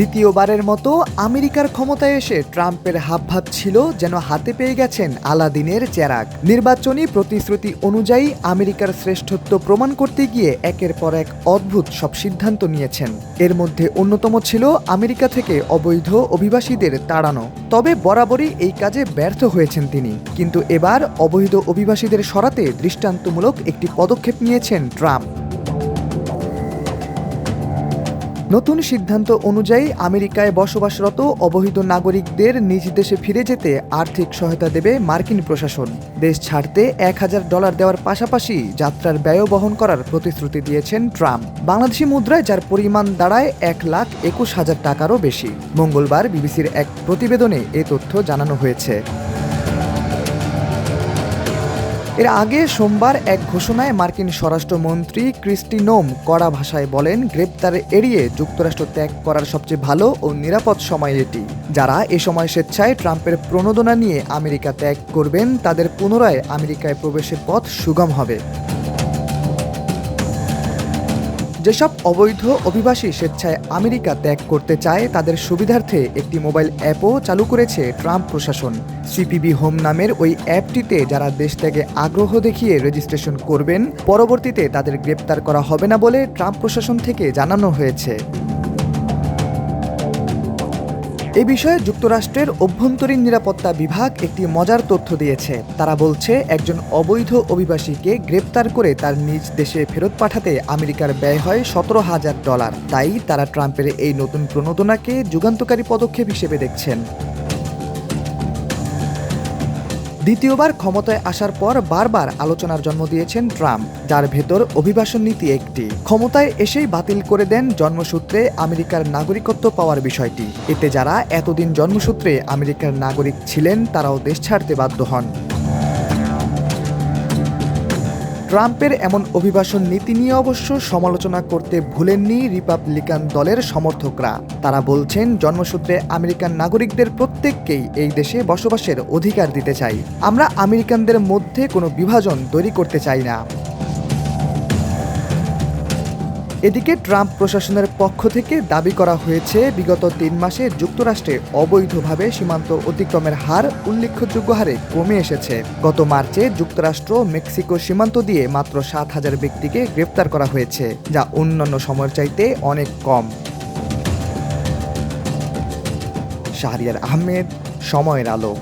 দ্বিতীয়বারের মতো আমেরিকার ক্ষমতায় এসে ট্রাম্পের হাবভাব ছিল যেন হাতে পেয়ে গেছেন আলাদিনের চেরাক নির্বাচনী প্রতিশ্রুতি অনুযায়ী আমেরিকার শ্রেষ্ঠত্ব প্রমাণ করতে গিয়ে একের পর এক অদ্ভুত সব সিদ্ধান্ত নিয়েছেন। এর মধ্যে অন্যতম ছিল আমেরিকা থেকে অবৈধ অভিবাসীদের তাড়ানো। তবে বরাবরই এই কাজে ব্যর্থ হয়েছেন তিনি। কিন্তু এবার অবৈধ অভিবাসীদের সরাতে দৃষ্টান্তমূলক একটি পদক্ষেপ নিয়েছেন ট্রাম্প। নতুন সিদ্ধান্ত অনুযায়ী আমেরিকায় বসবাসরত অবৈধ নাগরিকদের নিজ দেশে ফিরে যেতে আর্থিক সহায়তা দেবে মার্কিন প্রশাসন। দেশ ছাড়তে এক হাজার ডলার দেওয়ার পাশাপাশি যাত্রার ব্যয় বহন করার প্রতিশ্রুতি দিয়েছেন ট্রাম্প। বাংলাদেশি মুদ্রায় যার পরিমাণ দাঁড়ায় এক লাখ একুশ হাজার টাকারও বেশি। মঙ্গলবার বিবিসির এক প্রতিবেদনে এ তথ্য জানানো হয়েছে। এর আগে সোমবার এক ঘোষণায় মার্কিন স্বরাষ্ট্রমন্ত্রী ক্রিস্টিনোম কড়া ভাষায় বলেন, গ্রেপ্তার এড়িয়ে যুক্তরাষ্ট্র ত্যাগ করার সবচেয়ে ভালো ও নিরাপদ সময় এটি। যারা এ সময় স্বেচ্ছায় ট্রাম্পের প্রণোদনা নিয়ে আমেরিকা ত্যাগ করবেন, তাদের পুনরায় আমেরিকায় প্রবেশের পথ সুগম হবে। যেসব অবৈধ অভিবাসী স্বেচ্ছায় আমেরিকা ত্যাগ করতে চায়, তাদের সুবিধার্থে একটি মোবাইল অ্যাপও চালু করেছে ট্রাম্প প্রশাসন। সিপিবি হোম নামের ওই অ্যাপটিতে যারা দেশ ত্যাগে আগ্রহ দেখিয়ে রেজিস্ট্রেশন করবেন, পরবর্তীতে তাদের গ্রেপ্তার করা হবে না বলে ট্রাম্প প্রশাসন থেকে জানানো হয়েছে। এ বিষয়ে যুক্তরাষ্ট্রের অভ্যন্তরীণ নিরাপত্তা বিভাগ একটি মজার তথ্য দিয়েছে। তারা বলছে, একজন অবৈধ অভিবাসীকে গ্রেপ্তার করে তার নিজ দেশে ফেরত পাঠাতে আমেরিকার ব্যয় হয় সতেরো হাজার ডলার। তাই তারা ট্রাম্পের এই নতুন প্রণোদনাকে যুগান্তকারী পদক্ষেপ হিসেবে দেখছেন। দ্বিতীয়বার ক্ষমতায় আসার পর বারবার আলোচনার জন্ম দিয়েছেন ট্রাম্প, যার ভেতর অভিবাসন নীতি একটি। ক্ষমতায় এসেই বাতিল করে দেন জন্মসূত্রে আমেরিকার নাগরিকত্ব পাওয়ার বিষয়টি। এতে যারা এতদিন জন্মসূত্রে আমেরিকার নাগরিক ছিলেন, তারাও দেশ ছাড়তে বাধ্য হন। ট্রাম্পের এমন অভিবাসন নীতি নিয়ে অবশ্য সমালোচনা করতে ভুলেননি রিপাবলিকান দলের সমর্থকরা। তারা বলছেন, জন্মসূত্রে আমেরিকান নাগরিকদের প্রত্যেককেই এই দেশে বসবাসের অধিকার দিতে চাই। আমরা আমেরিকানদের মধ্যে কোনো বিভাজন তৈরি করতে চাই না। এদিকে ট্রাম্প প্রশাসনের পক্ষ থেকে দাবি করা হয়েছে, বিগত তিন মাসে যুক্তরাষ্ট্রে অবৈধভাবে সীমান্ত অতিক্রমের হার উল্লেখযোগ্য হারে কমে এসেছে। গত মার্চে যুক্তরাষ্ট্র মেক্সিকো সীমান্ত দিয়ে মাত্র সাত হাজার ব্যক্তিকে গ্রেপ্তার করা হয়েছে, যা অন্যান্য সময়ের চাইতে অনেক কম। শাহরিয়ার আহমেদ, সময়ের আলো।